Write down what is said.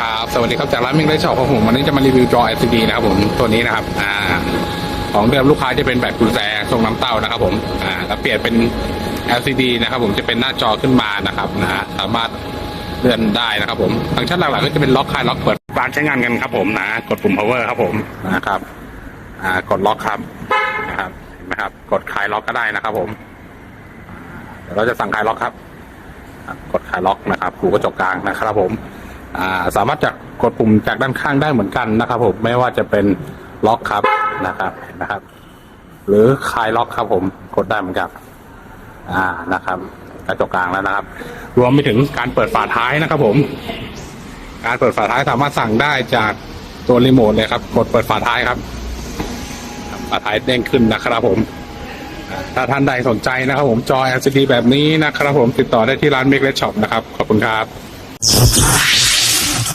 ครับ สวัสดีครับจากร้านมิงได้ช็อปของผมวันนี้จะมารีวิวจอ LCD นะครับผมตัวนี้นะครับอ่าของเดิมลูกค้าจะเป็นแบบกุญแจทรงน้ำเต้านะครับผมอ่าแล้วเปลี่ยนเป็น LCD นะครับ ผมจะเป็นหน้าจอขึ้นมานะครับนะฮะสามารถเลื่อนได้นะครับ ผมฟังก์ชันหลักๆก็จะเป็นล็อกคลายล็อกเปิดการใช้งานกันครับผมนะกดปุ่ม power ครับผมนะครับอ่ากดล็อกครับนะครับเห็นไหมครับ กดคลายล็อกก็ได้นะครับ ผมเดี๋ยวเราจะสั่งคลายล็อกครับ กดคลายล็อกนะครับหูกระจกกลางนะครับผม สามารถจะกดปุ่มจากด้านข้างได้เหมือนกันนะครับผมไม่ว่าจะเป็นล็อกครับนะครับนะครับ หรือคลายล็อกครับผมกดได้เหมือนกันอ่านะครับกระจกกลางแล้วนะครับ รวมไปถึงการเปิดฝาท้ายนะครับผม การเปิดฝาท้ายสามารถสั่งได้จากตัวรีโมทเลยครับ กดเปิดฝาท้ายครับฝาท้ายเด้งขึ้นนะครับผมถ้าท่านใดสนใจนะครับผมจอ LCD แบบนี้นะครับผมติดต่อได้ที่ร้าน Make Red Shop นะครับ ขอบคุณครับ